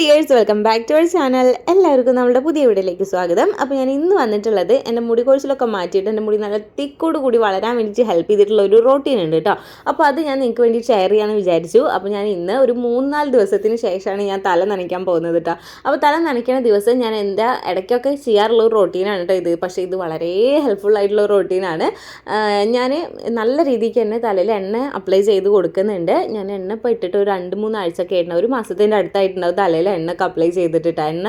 Dears welcome back to our channel എല്ലാവർക്കും നമ്മുടെ പുതിയ വീഡിയോയിലേക്ക് സ്വാഗതം. അപ്പോൾ ഞാൻ ഇന്ന് വന്നിട്ടുള്ളത് എന്റെ മുടി കോഴ്സിലൊക്കെ മാറ്റിയിട്ട് എന്റെ മുടി നല്ല തിക്കോട് കൂടി വളരാൻ വേണ്ടി ഹെൽപ്പ് ചെയ്തിട്ടുള്ള ഒരു റൊട്ടീൻ ഉണ്ട് കേട്ടോ അപ്പോൾ അത് ഞാൻ നിങ്ങൾക്ക് വേണ്ടി ഷെയർ ചെയ്യാമെന്ന് വിചാരിച്ചു. അപ്പോൾ ഞാൻ ഇന്ന് ഒരു മൂന്നാൽ ദിവസത്തിന് ശേഷമാണ് ഞാൻ തല നനയ്ക്കാൻ പോകുന്നത് കേട്ടോ അപ്പോൾ തല നനയ്ക്കുന്ന ദിവസം ഞാൻ എന്താ ഇടയ്ക്കൊക്കെ ചെയ്യാറുള്ള ഒരു റൊട്ടീനാണ് കേട്ടോ ഇത്. പക്ഷേ ഇത് വളരെ ഹെൽപ്ഫുൾ ആയിട്ടുള്ള ഒരു റൊട്ടീനാണ് ഞാൻ നല്ല രീതിക്ക് തന്നെ തലയിൽ എണ്ണ അപ്ലൈ ചെയ്ത് കൊടുക്കുന്നുണ്ട്. ഞാൻ എണ്ണ ഇപ്പോൾ ഇട്ടിട്ട് ഒരു രണ്ട് മൂന്ന് ആഴ്ചയൊക്കെ ആയിട്ടുണ്ടാവും ഒരു മാസത്തിന്റെ അടുത്തായിട്ടുണ്ടാവും തലയിൽ എണ്ണയൊക്കെ അപ്ലൈ ചെയ്തിട്ടിട്ട് എണ്ണ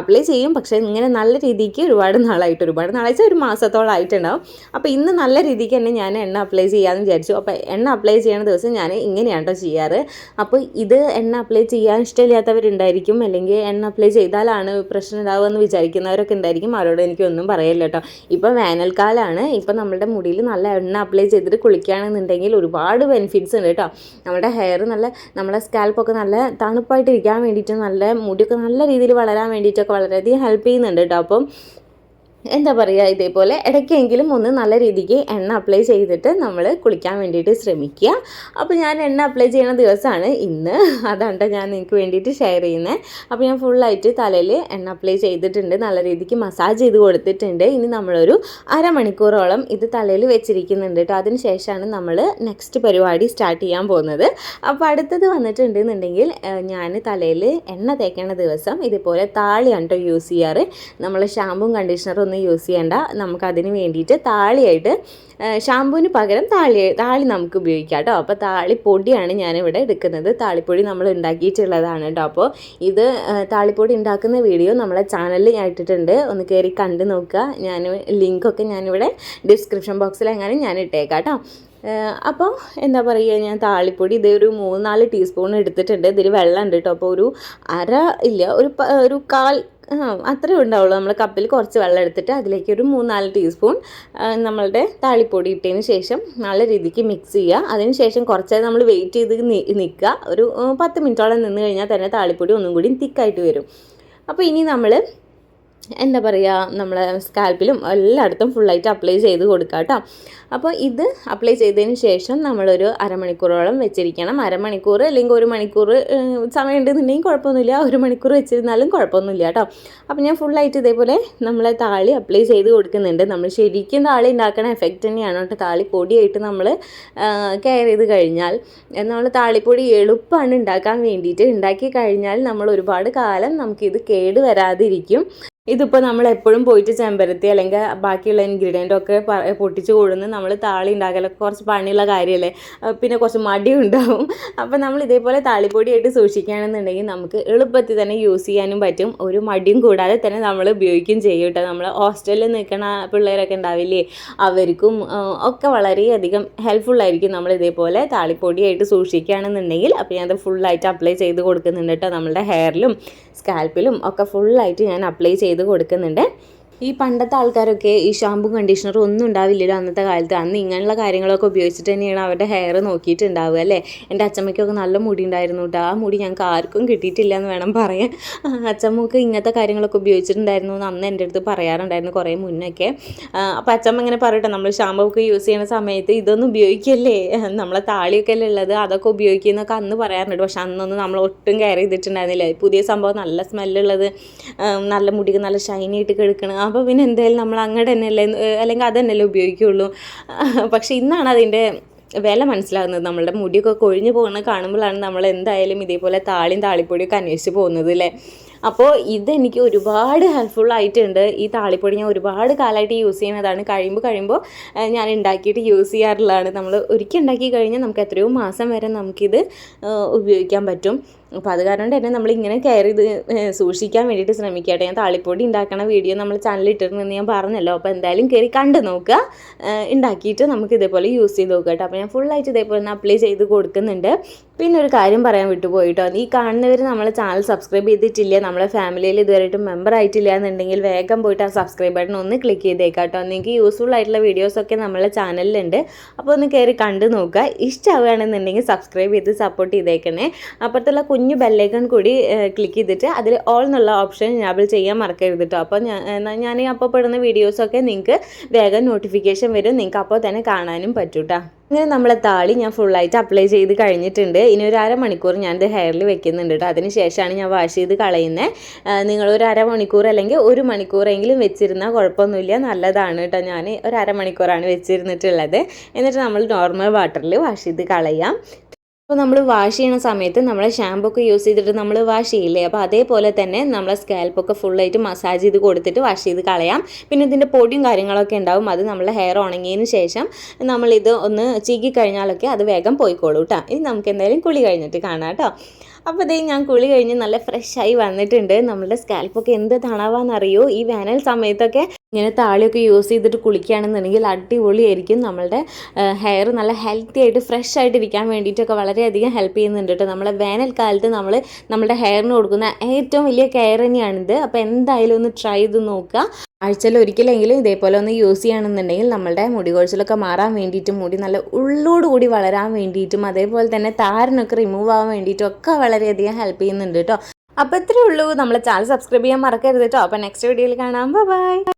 അപ്ലൈ ചെയ്യും. പക്ഷേ ഇങ്ങനെ നല്ല രീതിക്ക് ഒരുപാട് നാളായിട്ട് ഒരുപാട് നാളാഴ്ച ഒരു മാസത്തോളം ആയിട്ടുണ്ടാവും. അപ്പോൾ ഇന്ന് നല്ല രീതിക്ക് തന്നെ ഞാൻ എണ്ണ അപ്ലൈ ചെയ്യാമെന്ന് വിചാരിച്ചു. അപ്പോൾ എണ്ണ അപ്ലൈ ചെയ്യുന്ന ദിവസം ഞാൻ ഇങ്ങനെയാണ് കേട്ടോ ചെയ്യാറ്? അപ്പോൾ ഇത് എണ്ണ അപ്ലൈ ചെയ്യാൻ ഇഷ്ടമില്ലാത്തവരുണ്ടായിരിക്കും. അല്ലെങ്കിൽ എണ്ണ അപ്ലൈ ചെയ്താലാണ് പ്രശ്നം ഉണ്ടാവുമെന്ന് വിചാരിക്കുന്നവരൊക്കെ ഉണ്ടായിരിക്കും. അവരോട് എനിക്കൊന്നും പറയില്ല കേട്ടോ. ഇപ്പോൾ വേനൽക്കാലമാണ് ഇപ്പോൾ നമ്മുടെ മുടിയിൽ നല്ല എണ്ണ അപ്ലൈ ചെയ്തിട്ട് കുളിക്കുകയാണെന്നുണ്ടെങ്കിൽ ഒരുപാട് ബെനിഫിറ്റ്സ് ഉണ്ട് കേട്ടോ. നമ്മുടെ ഹെയർ നല്ല നമ്മുടെ സ്കാൽപ്പൊക്കെ നല്ല തണുപ്പായിട്ടിരിക്കാൻ വേണ്ടിയിട്ട് നല്ല മുടിയൊക്കെ നല്ല രീതിയിൽ വളരാൻ വേണ്ടിയിട്ടൊക്കെ വളരെയധികം ഹെൽപ്പ് ചെയ്യുന്നുണ്ട് കേട്ടോ അപ്പം എന്താ പറയുക ഇതേപോലെ ഇടയ്ക്കെങ്കിലും ഒന്ന് നല്ല രീതിക്ക് എണ്ണ അപ്ലൈ ചെയ്തിട്ട് നമ്മൾ കുളിക്കാൻ വേണ്ടിയിട്ട് ശ്രമിക്കുക. അപ്പോൾ ഞാൻ എണ്ണ അപ്ലൈ ചെയ്യുന്ന ദിവസമാണ് ഇന്ന്. അതാണ് ഞാൻ നിങ്ങൾക്ക് വേണ്ടിയിട്ട് ഷെയർ ചെയ്യുന്നത് അപ്പോൾ ഞാൻ ഫുള്ളായിട്ട് തലയിൽ എണ്ണ അപ്ലൈ ചെയ്തിട്ടുണ്ട്. നല്ല രീതിക്ക് മസാജ് ചെയ്ത് കൊടുത്തിട്ടുണ്ട്. ഇനി നമ്മളൊരു അരമണിക്കൂറോളം ഇത് തലയിൽ വെച്ചിരിക്കുന്നുണ്ട് കേട്ടോ അതിന് ശേഷമാണ് നമ്മൾ നെക്സ്റ്റ് പരിപാടി സ്റ്റാർട്ട് ചെയ്യാൻ പോകുന്നത്. അപ്പോൾ അടുത്തത് വന്നിട്ടുണ്ടെന്നുണ്ടെങ്കിൽ ഞാൻ തലയിൽ എണ്ണ തേക്കേണ്ട ദിവസം ഇതുപോലെ താളിയാണ് കേട്ടോ യൂസ് ചെയ്യാറ്. നമ്മൾ ഷാമ്പും കണ്ടീഷണറും ഒന്നും യൂസ് ചെയ്യേണ്ട. നമുക്ക് അതിന് വേണ്ടിയിട്ട് താളിയായിട്ട് ഷാമ്പുവിന് പകരം താളി താളി നമുക്ക് ഉപയോഗിക്കാം കേട്ടോ അപ്പോൾ താളിപ്പൊടിയാണ് ഞാനിവിടെ എടുക്കുന്നത്. താളിപ്പൊടി നമ്മൾ ഉണ്ടാക്കിയിട്ടുള്ളതാണ് കേട്ടോ അപ്പോൾ ഇത് താളിപ്പൊടി ഉണ്ടാക്കുന്ന വീഡിയോ നമ്മളെ ചാനലിൽ ഞാൻ ഇട്ടിട്ടുണ്ട്. ഒന്ന് കയറി കണ്ട് നോക്കുക. ഞാൻ ലിങ്കൊക്കെ ഞാനിവിടെ ഡിസ്ക്രിപ്ഷൻ ബോക്സിൽ എങ്ങനെ ഞാൻ ഇട്ടേക്കാം കേട്ടോ അപ്പോൾ എന്താ പറയുക ഞാൻ താളിപ്പൊടി ഇത് ഒരു നാല് ടീസ്പൂൺ എടുത്തിട്ടുണ്ട്. ഇതിൽ വെള്ളം ഉണ്ട് കേട്ടോ അപ്പോൾ ഒരു അര ഇല്ല ഒരു ഒരു കാൽ അത്രേ ഉണ്ടാവുള്ളൂ. നമ്മൾ കപ്പിൽ കുറച്ച് വെള്ളം എടുത്തിട്ട് അതിലേക്ക് ഒരു മൂന്നാൽ ടീസ്പൂൺ നമ്മളുടെ താളിപ്പൊടി ഇട്ടതിന് ശേഷം നല്ല രീതിക്ക് മിക്സ് ചെയ്യുക. അതിന് ശേഷം കുറച്ച് നമ്മൾ വെയിറ്റ് ചെയ്ത് നിൽക്കുക. ഒരു പത്ത് മിനിറ്റോളം നിന്ന് കഴിഞ്ഞാൽ തന്നെ താളിപ്പൊടി ഒന്നും കൂടി തിക്കായിട്ട് വരും. അപ്പോൾ ഇനി നമ്മൾ എന്താ പറയുക നമ്മളെ സ്കാൽപ്പിലും എല്ലായിടത്തും ഫുള്ളായിട്ട് അപ്ലൈ ചെയ്ത് കൊടുക്കുക കേട്ടോ അപ്പോൾ ഇത് അപ്ലൈ ചെയ്തതിന് ശേഷം നമ്മളൊരു അരമണിക്കൂറോളം വെച്ചിരിക്കണം. അരമണിക്കൂർ അല്ലെങ്കിൽ ഒരു മണിക്കൂർ സമയം ഉണ്ടെന്നുണ്ടെങ്കിൽ കുഴപ്പമൊന്നുമില്ല. ഒരു മണിക്കൂർ വെച്ചിരുന്നാലും കുഴപ്പമൊന്നുമില്ല കേട്ടോ. അപ്പോൾ ഞാൻ ഫുള്ളായിട്ട് ഇതേപോലെ നമ്മളെ താളി അപ്ലൈ ചെയ്ത് കൊടുക്കുന്നുണ്ട്. നമ്മൾ ശരിക്കും താളി ഉണ്ടാക്കണ എഫക്റ്റ് തന്നെയാണ് കേട്ടോ. താളി പൊടിയായിട്ട് നമ്മൾ കെയർ ചെയ്ത് കഴിഞ്ഞാൽ നമ്മൾ താളിപ്പൊടി എളുപ്പമാണ് ഉണ്ടാക്കാൻ വേണ്ടിയിട്ട്. ഉണ്ടാക്കി കഴിഞ്ഞാൽ നമ്മൾ ഒരുപാട് കാലം നമുക്കിത് കേട് വരാതിരിക്കും. ഇതിപ്പോൾ നമ്മൾ എപ്പോഴും പോയിട്ട് ചെമ്പരത്തി അല്ലെങ്കിൽ ബാക്കിയുള്ള ഇൻഗ്രീഡിയന്റ് ഒക്കെ പൊട്ടിച്ച് കൊടുന്ന് നമ്മൾ താളി ഉണ്ടാക്കലൊക്കെ കുറച്ച് പണിയുള്ള കാര്യമല്ലേ പിന്നെ കുറച്ച് മടി ഉണ്ടാവും. അപ്പോൾ നമ്മൾ ഇതേപോലെ താളിപ്പൊടിയായിട്ട് സൂക്ഷിക്കുകയാണെന്നുണ്ടെങ്കിൽ നമുക്ക് എളുപ്പത്തിൽ തന്നെ യൂസ് ചെയ്യാനും പറ്റും. ഒരു മടിയും കൂടാതെ തന്നെ നമ്മൾ ഉപയോഗിക്കുകയും ചെയ്യും കേട്ടോ. നമ്മൾ ഹോസ്റ്റലിൽ നിൽക്കുന്ന പിള്ളേരൊക്കെ ഉണ്ടാവില്ലേ? അവർക്കും ഒക്കെ വളരെയധികം ഹെൽപ്ഫുൾ ആയിരിക്കും നമ്മൾ ഇതേപോലെ താളിപ്പൊടിയായിട്ട് സൂക്ഷിക്കുകയാണെന്നുണ്ടെങ്കിൽ. അപ്പോൾ ഞാനത് ഫുള്ളായിട്ട് അപ്ലൈ ചെയ്ത് കൊടുക്കുന്നുണ്ട് കേട്ടോ. നമ്മളുടെ ഹെയറിലും സ്കാൽപ്പിലും ഒക്കെ ഫുള്ളായിട്ട് ഞാൻ അപ്ലൈ ചെയ്ത് കൊടുക്കുന്നുണ്ട്. ഈ പണ്ടത്തെ ആൾക്കാരൊക്കെ ഈ ഷാമ്പു കണ്ടീഷണർ ഒന്നും ഉണ്ടാവില്ലല്ലോ അന്നത്തെ കാലത്ത്. അന്ന് ഇങ്ങനെയുള്ള കാര്യങ്ങളൊക്കെ ഉപയോഗിച്ചിട്ട് തന്നെയാണ് അവരുടെ ഹെയർ നോക്കിയിട്ടുണ്ടാവുക അല്ലേ? എന്റെ അച്ചമ്മയ്ക്കൊക്കെ നല്ല മുടി ഉണ്ടായിരുന്നു കേട്ടോ ആ മുടി ഞങ്ങൾക്ക് ആർക്കും കിട്ടിയിട്ടില്ല എന്ന് വേണം പറയാൻ. അച്ചമ്മക്ക് ഇങ്ങനത്തെ കാര്യങ്ങളൊക്കെ ഉപയോഗിച്ചിട്ടുണ്ടായിരുന്നു എന്ന് അന്ന് എന്റെ അടുത്ത് പറയാറുണ്ടായിരുന്നു കുറേ മുന്നൊക്കെ. അപ്പോൾ അച്ചമ്മ ഇങ്ങനെ പറയട്ടെ നമ്മൾ ഷാമ്പൊക്കെ യൂസ് ചെയ്യുന്ന സമയത്ത് ഇതൊന്നും ഉപയോഗിക്കല്ലേ? നമ്മളെ താളിയൊക്കെ അല്ലേ ഉള്ളത് അതൊക്കെ ഉപയോഗിക്കുന്നൊക്കെ അന്ന് പറയാറുണ്ട്. പക്ഷെ അന്നൊന്നും നമ്മൾ ഒട്ടും കെയർ ചെയ്തിട്ടുണ്ടായിരുന്നില്ല. പുതിയ സംഭവം നല്ല സ്മെല്ലുള്ളത് നല്ല മുടിക്ക് നല്ല ഷൈനി ആയിട്ട് കിടക്കണം. അപ്പോൾ പിന്നെ എന്തായാലും നമ്മൾ അങ്ങോട്ട് തന്നെയല്ലേ അല്ലെങ്കിൽ അത് ഉപയോഗിക്കുകയുള്ളൂ പക്ഷേ ഇന്നാണ് അതിന്റെ വില മനസ്സിലാകുന്നത്. നമ്മളുടെ മുടിയൊക്കെ കൊഴിഞ്ഞു പോകുന്നത് കാണുമ്പോഴാണ് നമ്മൾ എന്തായാലും ഇതേപോലെ താളിയും താളിപ്പൊടിയൊക്കെ അന്വേഷിച്ച് പോകുന്നത് അല്ലേ? അപ്പോൾ ഇതെനിക്ക് ഒരുപാട് ഹെൽപ്ഫുൾ ആയിട്ടുണ്ട്. ഈ താളിപ്പൊടി ഞാൻ ഒരുപാട് കാലമായിട്ട് യൂസ് ചെയ്യുന്നതാണ്. കഴിയുമ്പോൾ കഴിയുമ്പോൾ ഞാൻ ഉണ്ടാക്കിയിട്ട് യൂസ് ചെയ്യാറുള്ളതാണ്. നമ്മൾ ഒരിക്കൽ ഉണ്ടാക്കി കഴിഞ്ഞാൽ നമുക്ക് എത്രയോ മാസം വരെ നമുക്കിത് ഉപയോഗിക്കാൻ പറ്റും. അപ്പോൾ അത് കാരണം തന്നെ നമ്മൾ ഇങ്ങനെ കെയർ ചെയ്ത് സൂക്ഷിക്കാൻ വേണ്ടിയിട്ട് ശ്രമിക്കട്ടെ. ഞാൻ താളിപ്പൊടി ഉണ്ടാക്കണ വീഡിയോ നമ്മൾ ചാനലിൽ ഇട്ടിരുന്നെന്ന് ഞാൻ പറഞ്ഞല്ലോ. അപ്പോൾ എന്തായാലും കയറി കണ്ട് നോക്കുക ഉണ്ടാക്കിയിട്ട് നമുക്ക് ഇതേപോലെ യൂസ് ചെയ്ത് നോക്കുക കേട്ടോ അപ്പോൾ ഞാൻ ഫുള്ളായിട്ട് ഇതേപോലെ തന്നെ അപ്ലൈ ചെയ്ത് കൊടുക്കുന്നുണ്ട്. പിന്നെ ഒരു കാര്യം പറയാൻ വിട്ടുപോയിട്ടോ. ഈ കാണുന്നവർ നമ്മളെ ചാനൽ സബ്സ്ക്രൈബ് ചെയ്തിട്ടില്ല നമ്മളെ ഫാമിലിയിൽ ഇതുവരെയായിട്ടും മെമ്പർ ആയിട്ടില്ല എന്നുണ്ടെങ്കിൽ വേഗം പോയിട്ട് ആ സബ്സ്ക്രൈബ് ബട്ടൺ ഒന്ന് ക്ലിക്ക് ചെയ്തേക്കാം കേട്ടോ നിങ്ങൾക്ക് യൂസ്ഫുൾ ആയിട്ടുള്ള വീഡിയോസൊക്കെ നമ്മളെ ചാനലിലുണ്ട് അപ്പോൾ ഒന്ന് കയറി കണ്ട് നോക്കുക ഇഷ്ടമാവുകയാണെന്നുണ്ടെങ്കിൽ സബ്സ്ക്രൈബ് ചെയ്ത് സപ്പോർട്ട് ചെയ്തേക്കണേ. അപ്പുറത്തുള്ള ബെല്ലൈക്കൺ കൂടി ക്ലിക്ക് ചെയ്തിട്ട് അതിൽ ഓൾ എന്നുള്ള ഓപ്ഷൻ എനാബിൾ ചെയ്യാൻ മറക്കരുത് കേട്ടോ അപ്പോൾ ഞാൻ അപ്പോൾ പെടുന്ന വീഡിയോസൊക്കെ നിങ്ങൾക്ക് വേഗം നോട്ടിഫിക്കേഷൻ വരും. നിങ്ങൾക്ക് അപ്പോൾ തന്നെ കാണാനും പറ്റും കേട്ടോ അങ്ങനെ നമ്മളെ താളി ഞാൻ ഫുള്ളായിട്ട് അപ്ലൈ ചെയ്ത് കഴിഞ്ഞിട്ടുണ്ട്. ഇനി ഒരു അരമണിക്കൂർ ഞാനിത് ഹെയറിൽ വെക്കുന്നുണ്ട് കേട്ടോ അതിന് ശേഷമാണ് ഞാൻ വാഷ് ചെയ്ത് കളയുന്നത് നിങ്ങൾ ഒരു അരമണിക്കൂർ അല്ലെങ്കിൽ ഒരു മണിക്കൂറെങ്കിലും വെച്ചിരുന്നാൽ കുഴപ്പമൊന്നുമില്ല. നല്ലതാണ് കേട്ടോ ഞാൻ ഒരു അരമണിക്കൂറാണ് വെച്ചിരുന്നിട്ടുള്ളത്. എന്നിട്ട് നമ്മൾ നോർമൽ വാട്ടറിൽ വാഷ് ചെയ്ത് കളയാം. അപ്പോൾ നമ്മൾ വാഷ് ചെയ്യുന്ന സമയത്ത് നമ്മൾ ഷാമ്പൂ ഒക്കെ യൂസ് ചെയ്തിട്ട് നമ്മൾ വാഷ് ചെയ്യില്ലേ? അപ്പോൾ അതേപോലെ തന്നെ നമ്മളെ സ്കാൽപ്പൊക്കെ ഫുള്ളായിട്ട് മസാജ് ചെയ്ത് കൊടുത്തിട്ട് വാഷ് ചെയ്ത് കളയാം. പിന്നെ ഇതിന്റെ പൊടിയും കാര്യങ്ങളൊക്കെ ഉണ്ടാവും. അത് നമ്മളെ ഹെയർ ഉണങ്ങിയതിന് ശേഷം നമ്മളിത് ഒന്ന് ചീകി കഴിഞ്ഞാലൊക്കെ അത് വേഗം പോയിക്കോളൂ കേട്ടോ ഇനി നമുക്ക് എന്തായാലും കുളി കഴിഞ്ഞിട്ട് കാണാം കേട്ടോ അപ്പോൾ ഇതേ ഞാൻ കുളി കഴിഞ്ഞ് നല്ല ഫ്രഷായി വന്നിട്ടുണ്ട്. നമ്മളുടെ സ്കാൽപ്പൊക്കെ എന്ത് തണവാന്നറിയോ? ഈ വേനൽ സമയത്തൊക്കെ ഇങ്ങനെ താളിയൊക്കെ യൂസ് ചെയ്തിട്ട് കുളിക്കുകയാണെന്നുണ്ടെങ്കിൽ അടിപൊളിയായിരിക്കും. നമ്മളുടെ ഹെയർ നല്ല ഹെൽത്തി ആയിട്ട് ഫ്രഷ് ആയിട്ട് ഇരിക്കാൻ വേണ്ടിയിട്ടൊക്കെ വളരെയധികം ഹെൽപ്പ് ചെയ്യുന്നുണ്ട് കേട്ടോ നമ്മളെ വേനൽക്കാലത്ത് നമ്മൾ നമ്മുടെ ഹെയറിന് കൊടുക്കുന്ന ഏറ്റവും വലിയ കെയർ തന്നെയാണിത്. അപ്പോൾ എന്തായാലും ഒന്ന് ട്രൈ ചെയ്ത് നോക്കുക. ആഴ്ചയിൽ ഒരിക്കലെങ്കിലും ഇതേപോലെ ഒന്ന് യൂസ് ചെയ്യണമെന്നുണ്ടെങ്കിൽ നമ്മളുടെ മുടി കൊഴിച്ചിലൊക്കെ മാറാൻ വേണ്ടിയിട്ടും മുടി നല്ല ഉള്ളോടുകൂടി വളരാൻ വേണ്ടിയിട്ടും അതേപോലെ തന്നെ താരനൊക്കെ റിമൂവ് ആവാൻ വേണ്ടിയിട്ടും ഒക്കെ വളരെയധികം ഹെൽപ്പ് ചെയ്യുന്നുണ്ട് കേട്ടോ അപ്പോൾ ഇത്രയേ ഉള്ളൂ. നമ്മളെ ചാനൽ സബ്സ്ക്രൈബ് ചെയ്യാൻ മറക്കരുത് കേട്ടോ അപ്പോൾ നെക്സ്റ്റ് വീഡിയോയിൽ കാണാം. ബൈ